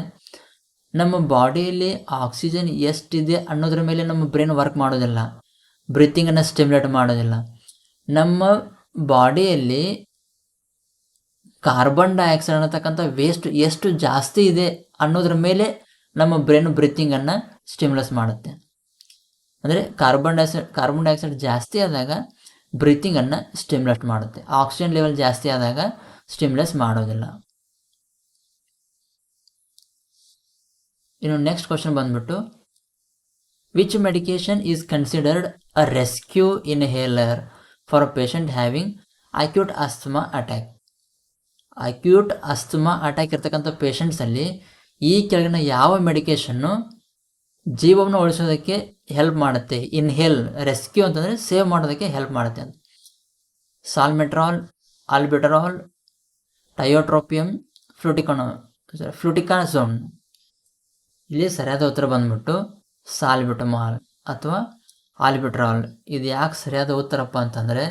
ನಮ್ಮ ಬಾಡಿಯಲ್ಲಿ ಆಕ್ಸಿಜನ್ ಎಷ್ಟಿದೆ ಅನ್ನೋದ್ರ ಮೇಲೆ ನಮ್ಮ ಬ್ರೈನ್ ವರ್ಕ್ ಮಾಡೋದಿಲ್ಲ. ಬ್ರೀತಿಂಗನ್ನು ಸ್ಟಿಮ್ಯುಲೇಟ್ ಮಾಡೋದಿಲ್ಲ. ನಮ್ಮ ಬಾಡಿಯಲ್ಲಿ ಕಾರ್ಬನ್ ಡೈಆಕ್ಸೈಡ್ ಅನ್ನತಕ್ಕಂಥ ವೇಸ್ಟ್ ಎಷ್ಟು ಜಾಸ್ತಿ ಇದೆ ಅನ್ನೋದ್ರ ಮೇಲೆ ನಮ್ಮ ಬ್ರೈನ್ ಬ್ರೀತಿಂಗನ್ನು ಸ್ಟಿಮ್ಯುಲಸ್ ಮಾಡುತ್ತೆ. ಅಂದರೆ ಕಾರ್ಬನ್ ಡೈಆಕ್ಸೈಡ್ ಕಾರ್ಬನ್ ಡೈಆಕ್ಸೈಡ್ ಜಾಸ್ತಿ ಆದಾಗ ಬ್ರೀತಿಂಗನ್ನು ಸ್ಟಿಮ್ಯುಲೇಟ್ ಮಾಡುತ್ತೆ. ಆಕ್ಸಿಜನ್ ಲೆವೆಲ್ ಜಾಸ್ತಿ ಆದಾಗ ಸ್ಟಿಮ್ಯುಲಸ್ ಮಾಡೋದಿಲ್ಲ. ಇನ್ನು ನೆಕ್ಸ್ಟ್ ಕ್ವಶನ್ ಬಂದ್ಬಿಟ್ಟು which medication is considered a rescue inhaler for a patient having acute asthma attack acute asthma attack ಇರ್ತಕ್ಕಂಥ ಪೇಷಂಟ್ಸಲ್ಲಿ ಈ ಕೆಳಗಿನ ಯಾವ ಮೆಡಿಕೇಶನ್ನು ಜೀವವನ್ನು ಉಳಿಸೋದಕ್ಕೆ ಹೆಲ್ಪ್ ಮಾಡುತ್ತೆ? ಇನ್ಹೇಲ್ ರೆಸ್ಕ್ಯೂ ಅಂತಂದರೆ ಸೇವ್ ಮಾಡೋದಕ್ಕೆ ಹೆಲ್ಪ್ ಮಾಡುತ್ತೆ ಅಂತ. ಸಾಲ್ಮೆಟ್ರಾಲ್ ಆಲ್ಬಿಟ್ರಾಲ್ ಟಯೋಟ್ರೋಪಿಯಂ ಫ್ಲೂಟಿಕಾನೋ ಫ್ಲೂಟಿಕಾನಸೋನ್ ಇಲ್ಲಿ ಸರಿಯಾದ ಉತ್ತರ ಬಂದ್ಬಿಟ್ಟು ಸಾಲ್ಬಿಟಮಾಲ್ ಅಥವಾ ಆಲ್ಬಿಟ್ರಾಲ್ ಇದು ಯಾಕೆ ಸರಿಯಾದ ಉತ್ತರಪ್ಪ ಅಂತಂದರೆ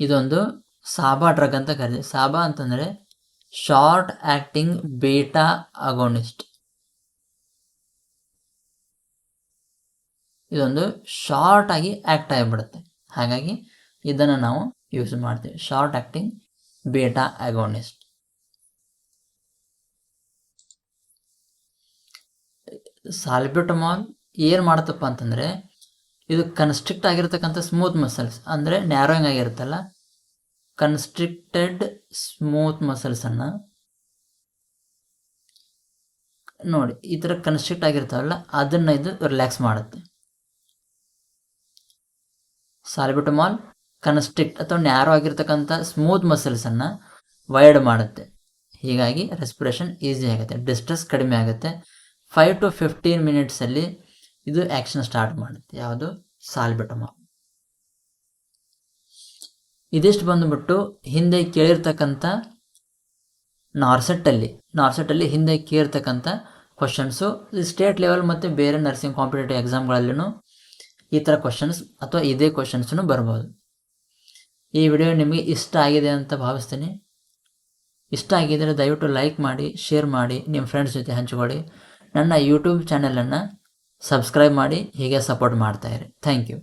ಇದೊಂದು ಸಾಬಾ ಡ್ರಗ್ ಅಂತ ಕರೀತೀವಿ ಸಾಬಾ ಅಂತಂದರೆ ಶಾರ್ಟ್ ಆಕ್ಟಿಂಗ್ ಬೀಟಾ ಅಗೋನಿಸ್ಟ್ ಇದೊಂದು ಶಾರ್ಟ್ ಆಗಿ ಆಕ್ಟ್ ಆಗಿಬಿಡುತ್ತೆ. ಹಾಗಾಗಿ ಇದನ್ನು ನಾವು ಯೂಸ್ ಮಾಡ್ತೀವಿ. Short acting beta agonist salbutamol ಏನು ಮಾಡುತ್ತಪ್ಪ ಅಂತಂದರೆ ಇದು ಕನ್ಸ್ಟ್ರಿಕ್ಟ್ ಆಗಿರ್ತಕ್ಕಂಥ ಸ್ಮೂತ್ ಮಸಲ್ಸ್ ಅಂದರೆ ನ್ಯಾರೋಯಿಂಗ್ ಆಗಿರುತ್ತಲ್ಲ ಕನ್ಸ್ಟ್ರಿಕ್ಟೆಡ್ ಸ್ಮೂತ್ ಮಸಲ್ಸನ್ನು ನೋಡಿ, ಈ ಥರ ಕನ್ಸ್ಟ್ರಿಕ್ಟ್ ಆಗಿರ್ತಾವಲ್ಲ, ಅದನ್ನ ಇದು ರಿಲ್ಯಾಕ್ಸ್ ಮಾಡುತ್ತೆ. ಸಾಲ್ಬಿಟಮಾಲ್ ಕನ್ಸ್ಟ್ರಿಕ್ಟ್ ಅಥವಾ ನ್ಯಾರೋ ಆಗಿರ್ತಕ್ಕಂಥ ಸ್ಮೂತ್ ಮಸಲ್ಸನ್ನು ವೈಡ್ ಮಾಡುತ್ತೆ. ಹೀಗಾಗಿ ರೆಸ್ಪಿರೇಷನ್ ಈಸಿ ಆಗುತ್ತೆ ಡಿಸ್ಟ್ರೆಸ್ ಕಡಿಮೆ ಆಗುತ್ತೆ. ಫೈವ್ ಟು ಫಿಫ್ಟೀನ್ ಮಿನಿಟ್ಸಲ್ಲಿ ಇದು ಆ್ಯಕ್ಷನ್ ಸ್ಟಾರ್ಟ್ ಮಾಡುತ್ತೆ. ಯಾವುದು? ಸಾಲ್ಬಿಟಮಾಲ್ ಇದಿಷ್ಟು ಬಂದುಬಿಟ್ಟು ಹಿಂದೆ ಕೇಳಿರ್ತಕ್ಕಂಥ ನಾರ್ಸೆಟ್ಟಲ್ಲಿ ನಾರ್ಸೆಟ್ಟಲ್ಲಿ ಹಿಂದೆ ಕೇಳಿರ್ತಕ್ಕಂಥ ಕ್ವಶನ್ಸು ಸ್ಟೇಟ್ ಲೆವೆಲ್ ಮತ್ತು ಬೇರೆ ನರ್ಸಿಂಗ್ ಕಾಂಪಿಟೇಟಿವ್ ಎಕ್ಸಾಮ್ಗಳಲ್ಲೂ ಈ ಥರ ಕ್ವಶನ್ಸ್ ಅಥವಾ ಇದೇ ಕ್ವಶನ್ಸನ್ನು ಬರ್ಬೋದು. ಈ ವಿಡಿಯೋ ನಿಮಗೆ ಇಷ್ಟ ಆಗಿದೆ ಅಂತ ಭಾವಿಸ್ತೀನಿ. ಇಷ್ಟ ಆಗಿದ್ದರೆ ದಯವಿಟ್ಟು ಲೈಕ್ ಮಾಡಿ ಶೇರ್ ಮಾಡಿ, ನಿಮ್ಮ ಫ್ರೆಂಡ್ಸ್ ಜೊತೆ ಹಂಚಿಕೊಳ್ಳಿ. ನನ್ನ ಯೂಟ್ಯೂಬ್ ಚಾನಲನ್ನು ಸಬ್ಸ್ಕ್ರೈಬ್ ಮಾಡಿ, ಹೀಗೆ ಸಪೋರ್ಟ್ ಮಾಡ್ತಾಯಿರಿ ಥ್ಯಾಂಕ್ ಯು